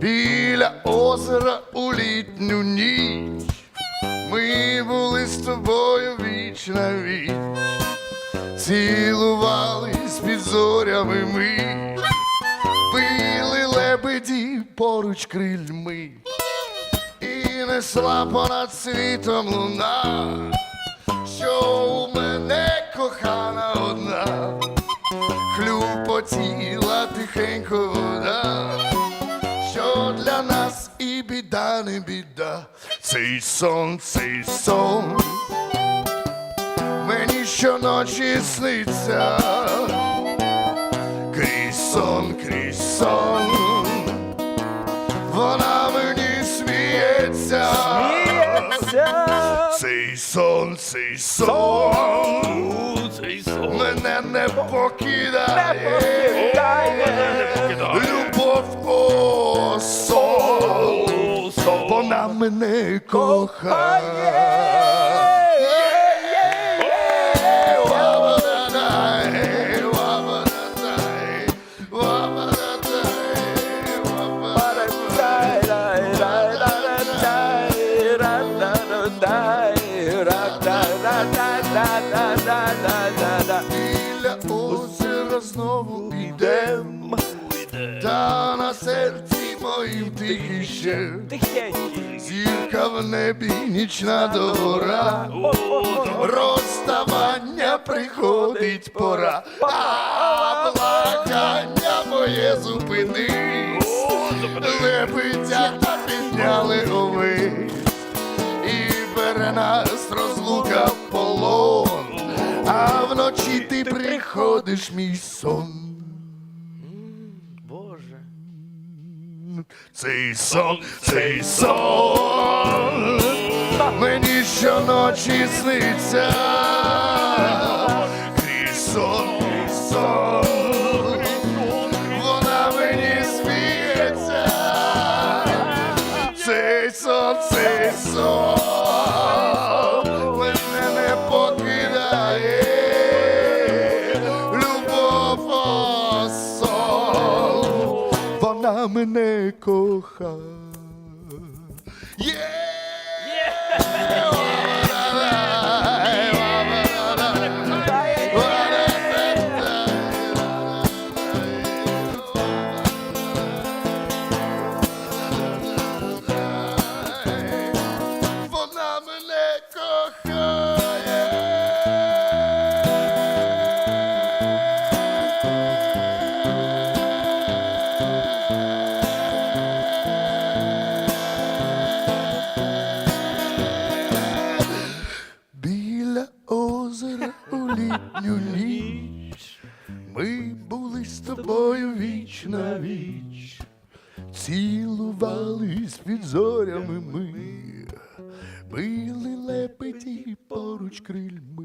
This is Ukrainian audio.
біля озера у літню ніч. Ми були з тобою віч на віч, цілувались під зорями ми, били лебеді поруч крильми, і несла понад світом луна, що у мене кохана одна, хлюпотіла для нас і біда, не біда. Цей сон, цей сон. Мені щоночі сниться, крізь сон, крізь сон, вона мені сміється. Цей сон, цей сон, Цей сон. Мене не покидає. Мене кохає. Біля озера знову підем, та на серці моїм тихіше. Зірка в небі нічна дора, розставання приходить пора, а плакання моє зупинись, лебедята підняли ови, і бере нас розлука в полон, а вночі ти приходиш мій сон. Цей сон, цей сон мені щоночі сниться. Крізь сон, крізь сон, вона мені сміється. Цей сон, цей сон вона мене кохає. Є! віч на віч, цілувались під зорями ми, били лепеті поруч крильми.